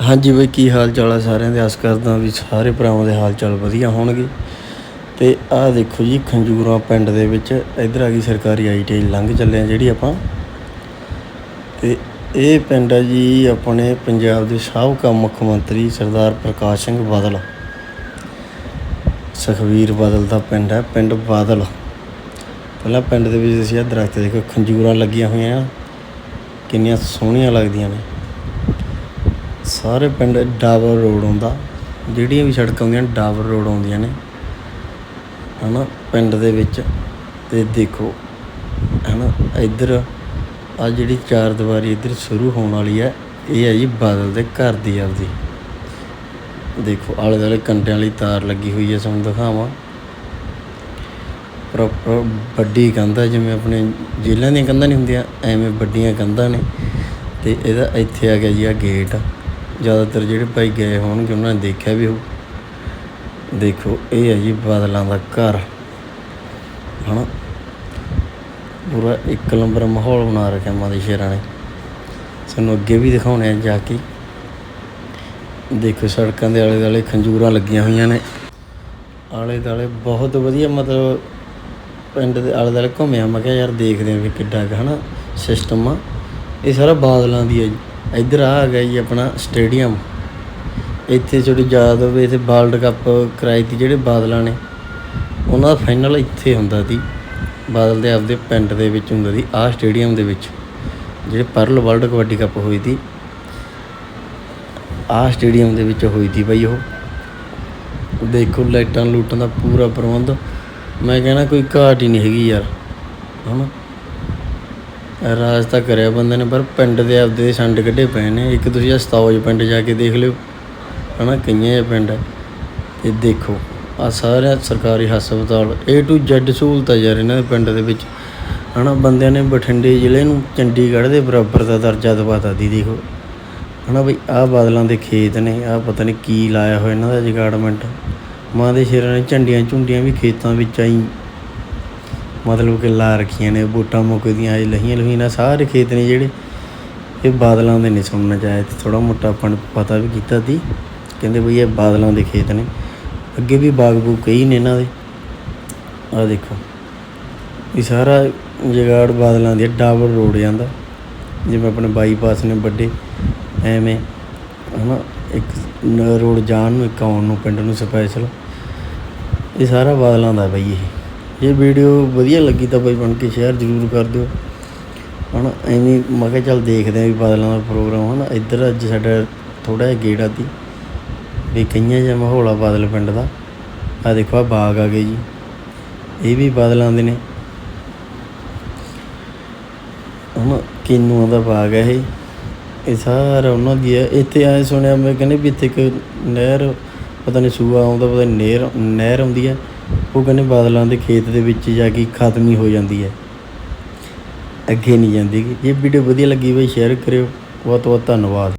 ਹਾਂਜੀ ਬਈ, ਕੀ ਹਾਲ ਚਾਲ ਆ ਸਾਰਿਆਂ ਦੇ? ਆਸ ਕਰਦਾ ਵੀ ਸਾਰੇ ਭਰਾਵਾਂ ਦੇ ਹਾਲ ਚਾਲ ਵਧੀਆ ਹੋਣਗੇ। ਤੇ ਆਹ ਦੇਖੋ ਜੀ, ਖੰਜੂਰਾ ਪਿੰਡ ਦੇ ਵਿੱਚ ਇੱਧਰ ਆ ਗਈ ਸਰਕਾਰੀ ਆਈਟੀਆਈ ਲੰਘ ਚੱਲੇ ਆ ਜਿਹੜੀ ਆਪਾਂ। ਤੇ ਇਹ ਪਿੰਡ ਹੈ ਜੀ ਆਪਣੇ ਪੰਜਾਬ ਦੇ ਸਾਬਕਾ ਮੁੱਖ ਮੰਤਰੀ ਸਰਦਾਰ ਪ੍ਰਕਾਸ਼ ਸਿੰਘ ਬਾਦਲ। ਸੁਖਵੀਰ ਬਾਦਲ ਦਾ ਪਿੰਡ ਹੈ ਪਿੰਡ ਬਾਦਲ। ਪਹਿਲਾਂ ਪਿੰਡ ਦੇ ਵਿੱਚ ਅਸੀਂ ਆਹ ਦਰਖਤ ਦੇਖੋ, ਖੰਜੂਰਾਂ ਲੱਗੀਆਂ ਹੋਈਆਂ ਕਿੰਨੀਆਂ ਸੋਹਣੀਆਂ ਲੱਗਦੀਆਂ ਨੇ। ਸਾਰੇ ਪਿੰਡ ਡਾਬਰ ਰੋਡ ਆਉਂਦਾ। ਜਿਹੜੀਆਂ ਵੀ ਸੜਕਾਂ ਆਉਂਦੀਆਂ ਨੇ, ਡਾਬਰ ਰੋਡ ਆਉਂਦੀਆਂ ਨੇ। ਹਨਾ, ਪਿੰਡ ਦੇ ਵਿੱਚ। ਤੇ ਦੇਖੋ, ਹਨਾ, ਇੱਧਰ ਆ ਜਿਹੜੀ ਚਾਰ ਦੀਵਾਰੀ ਇੱਧਰ ਸ਼ੁਰੂ ਹੋਣ ਵਾਲੀ ਹੈ, ਇਹ ਹੈ ਜੀ ਬਾਦਲ ਦੇ ਘਰ ਦੀ ਆਪਦੀ। ਦੇਖੋ ਆਲੇ ਦੁਆਲੇ ਕੰਡਿਆਂ ਵਾਲੀ ਤਾਰ ਲੱਗੀ ਹੋਈ ਹੈ, ਤੁਹਾਨੂੰ ਦਿਖਾਵਾਂ। ਪ੍ਰੋਪਰ ਵੱਡੀ ਕੰਧ ਹੈ, ਜਿਵੇਂ ਆਪਣੇ ਜੇਲ੍ਹਾਂ ਦੀਆਂ ਕੰਧਾਂ ਨਹੀਂ ਹੁੰਦੀਆਂ, ਐਵੇਂ ਵੱਡੀਆਂ ਕੰਧਾਂ ਨੇ। ਤੇ ਇਹਦਾ ਇੱਥੇ ਆ ਗਿਆ ਜੀ ਆ ਗੇਟ ਜ਼ਿਆਦਾਤਰ ਜਿਹੜੇ ਭਾਈ ਗਏ ਹੋਣਗੇ, ਉਹਨਾਂ ਨੇ ਦੇਖਿਆ ਵੀ ਹੋ ਦੇਖੋ, ਇਹ ਹੈ ਜੀ ਬਾਦਲਾਂ ਦਾ ਘਰ। ਹਨਾ? ਪੂਰਾ ਇੱਕ ਨੰਬਰ ਮਾਹੌਲ ਬਣਾ ਰੱਖਿਆ ਮਾਂ ਦੇ ਸ਼ੇਰਾਂ ਨੇ। ਸਾਨੂੰ ਅੱਗੇ ਵੀ ਦਿਖਾਉਣੇ ਆ ਜਾ ਕੇ। ਦੇਖੋ, ਸੜਕਾਂ ਦੇ ਆਲੇ ਦੁਆਲੇ ਖੰਜੂਰਾਂ ਲੱਗੀਆਂ ਹੋਈਆਂ ਨੇ। ਆਲੇ ਦੁਆਲੇ ਬਹੁਤ ਵਧੀਆ, ਮਤਲਬ ਪਿੰਡ ਦੇ ਆਲੇ ਦੁਆਲੇ ਘੁੰਮਿਆ। ਮੈਂ ਕਿਹਾ ਯਾਰ ਦੇਖਦੇ ਆ ਵੀ ਕਿੱਡਾ ਕੁ, ਹਨਾ ਸਿਸਟਮ ਆ। ਇਹ ਸਾਰਾ ਬਾਦਲਾਂ ਦੀ ਹੈ ਜੀ। ਇੱਧਰ ਆ ਆ ਗਿਆ ਜੀ ਆਪਣਾ ਸਟੇਡੀਅਮ। ਇੱਥੇ ਛੋਟੀ ਯਾਦ ਹੋਵੇ, ਇੱਥੇ ਵਰਲਡ ਕੱਪ ਕਰਾਈ ਤੀ ਜਿਹੜੇ ਬਾਦਲਾਂ ਨੇ। ਉਹਨਾਂ ਦਾ ਫਾਈਨਲ ਇੱਥੇ ਹੁੰਦਾ ਸੀ ਬਾਦਲ ਦੇ ਆਪਦੇ ਪਿੰਡ ਦੇ ਵਿੱਚ ਹੁੰਦਾ ਸੀ ਆਹ ਸਟੇਡੀਅਮ ਦੇ ਵਿੱਚ। ਜਿਹੜੇ ਪਰਲ ਵਰਲਡ ਕਬੱਡੀ ਕੱਪ ਹੋਈ ਸੀ ਆਹ ਸਟੇਡੀਅਮ ਦੇ ਵਿੱਚ ਹੋਈ ਸੀ ਬਈ ਉਹ। ਦੇਖੋ ਲਾਈਟਾਂ ਲੂਟਾਂ ਦਾ ਪੂਰਾ ਪ੍ਰਬੰਧ। ਮੈਂ ਕਹਿੰਦਾ ਕੋਈ ਘਾਟ ਹੀ ਨਹੀਂ ਹੈਗੀ ਯਾਰ, ਹਨਾ? ਰਾਜ ਤਾਂ ਕਰਿਆ ਬੰਦੇ ਨੇ, ਪਰ ਪਿੰਡ ਦੇ ਆਪਦੇ ਦੇ ਸੰਡ ਕੱਢੇ ਪਏ ਨੇ। ਇੱਕ ਤੁਸੀਂ ਅਸਤਾਉਜ ਪਿੰਡ ਜਾ ਕੇ ਦੇਖ ਲਿਓ। ਹਨਾ, ਕਈਆਂ ਇਹ ਪਿੰਡ। ਇਹ ਦੇਖੋ ਆ ਸਾਰਾ ਸਰਕਾਰੀ ਹਸਪਤਾਲ, A to Z ਸਹੂਲਤਾਂ ਯਾਰ ਇਹਨਾਂ ਦੇ ਪਿੰਡ ਦੇ ਵਿੱਚ। ਹਨਾ, ਬੰਦਿਆਂ ਨੇ ਬਠਿੰਡੇ ਜ਼ਿਲ੍ਹੇ ਨੂੰ ਚੰਡੀਗੜ੍ਹ ਦੇ ਬਰਾਬਰ ਦਾ ਦਰਜਾ ਦਵਾਤਾ, ਦੀ ਦੇਖੋ। ਹਨਾ ਬਈ, ਆਹ ਬਾਦਲਾਂ ਦੇ ਖੇਤ ਨੇ, ਆਹ ਪਤਾ ਨਹੀਂ ਕੀ ਲਾਇਆ ਹੋਇਆ ਇਹਨਾਂ ਦਾ ਜਗਾੜਮੈਂਟ। ਮਾਂ ਦੇ ਸ਼ੇਰਾਂ ਨੇ ਝੰਡੀਆਂ ਝੁੰਡੀਆਂ ਵੀ ਖੇਤਾਂ ਵਿੱਚ ਆਈ। ਮਤਲਬ ਕਿ ਲਾ ਰੱਖੀਆਂ ਨੇ ਬੂਟਾਂ ਮੌਕੇ ਦੀਆਂ ਆਏ ਲਹੀਆਂ ਲਹੀਆਂ ਸਾਰੇ ਖੇਤ ਨੇ ਜਿਹੜੇ, ਇਹ ਬਾਦਲਾਂ ਦੇ ਨਹੀਂ ਸੁਣਨਾ ਚਾਹੇ ਤੇ ਥੋੜਾ ਮੋਟਾ ਆਪਾਂ ਨੂੰ ਪਤਾ ਵੀ ਕੀਤਾ ਸੀ, ਕਹਿੰਦੇ ਬਈ ਇਹ ਬਾਦਲਾਂ ਦੇ ਖੇਤ ਨੇ, ਅੱਗੇ ਵੀ ਬਾਗਬੂਗ ਕਈ ਨੇ ਇਹਨਾਂ ਦੇ ਆ ਦੇਖੋ, ਇਹ ਸਾਰਾ ਜਗਾੜ ਬਾਦਲਾਂ ਦੀ ਡਾਬਰ ਰੋਡ ਜਾਂਦਾ, ਜਿਵੇਂ ਆਪਣੇ ਬਾਈਪਾਸ ਨੇ ਵੱਡੇ, ਐਵੇਂ, ਹਨਾ, ਇੱਕ ਰੋਡ ਜਾਣ ਨੂੰ, ਇੱਕ ਆਉਣ ਨੂੰ, ਪਿੰਡ ਨੂੰ ਸਪੈਸ਼ਲ, ਇਹ ਸਾਰਾ ਬਾਦਲਾਂ ਦਾ ਬਈ ਇਹ। ਜੇ ਵੀਡੀਓ ਵਧੀਆ ਲੱਗੀ ਤਾਂ ਬਈ ਬਣ ਕੇ ਸ਼ੇਅਰ ਜ਼ਰੂਰ ਕਰ ਦਿਓ। ਹਨਾ, ਐਵੇਂ ਮੈਂ ਕਿਹਾ ਚੱਲ ਦੇਖਦੇ ਆਂ ਵੀ ਬਾਦਲਾਂ ਦਾ ਪ੍ਰੋਗਰਾਮ ਹਨਾ, ਇੱਧਰ ਅੱਜ ਸਾਡਾ ਥੋੜਾ ਜਿਹਾ ਗੇੜਾ ਦੀ ਵੀ ਕਈਆਂ ਜਿਹਾ ਮਾਹੌਲ ਆ ਬਾਦਲ ਪਿੰਡ ਦਾ। ਆ ਦੇਖੋ, ਆ ਬਾਗ ਆ ਗਏ ਜੀ। ਇਹ ਵੀ ਬਾਦਲਾਂ ਦੇ ਨੇ। ਹਨਾ, ਕਿੰਨੂਆਂ ਦਾ ਬਾਗ ਹੈ ਇਹ। ਇਹ ਸਾਰਾ ਉਹਨਾਂ ਦੀ ਹੈ ਇੱਥੇ ਆਏ ਸੁਣਿਆ ਮੈਂ ਕਹਿੰਦੇ ਵੀ ਇੱਥੇ ਇੱਕ ਨਹਿਰ, ਪਤਾ ਨਹੀਂ ਸੂਆ ਆਉਂਦਾ, ਪਤਾ ਨਹੀਂ ਨਹਿਰ ਨਹਿਰ ਆਉਂਦੀ ਹੈ ਉਹ ਕਹਿੰਦੇ ਬਾਦਲਾਂ ਦੇ ਖੇਤ ਦੇ ਵਿੱਚ ਜਾ ਕੇ ਖਤਮ ਹੀ ਹੋ ਜਾਂਦੀ ਹੈ। ਅੱਗੇ ਨਹੀਂ ਜਾਂਦੀ। ਗੀ। ਜੇ ਵੀਡੀਓ ਵਧੀਆ ਲੱਗੀ ਬਈ ਸ਼ੇਅਰ ਕਰਿਓ। ਬਹੁਤ ਬਹੁਤ ਧੰਨਵਾਦ।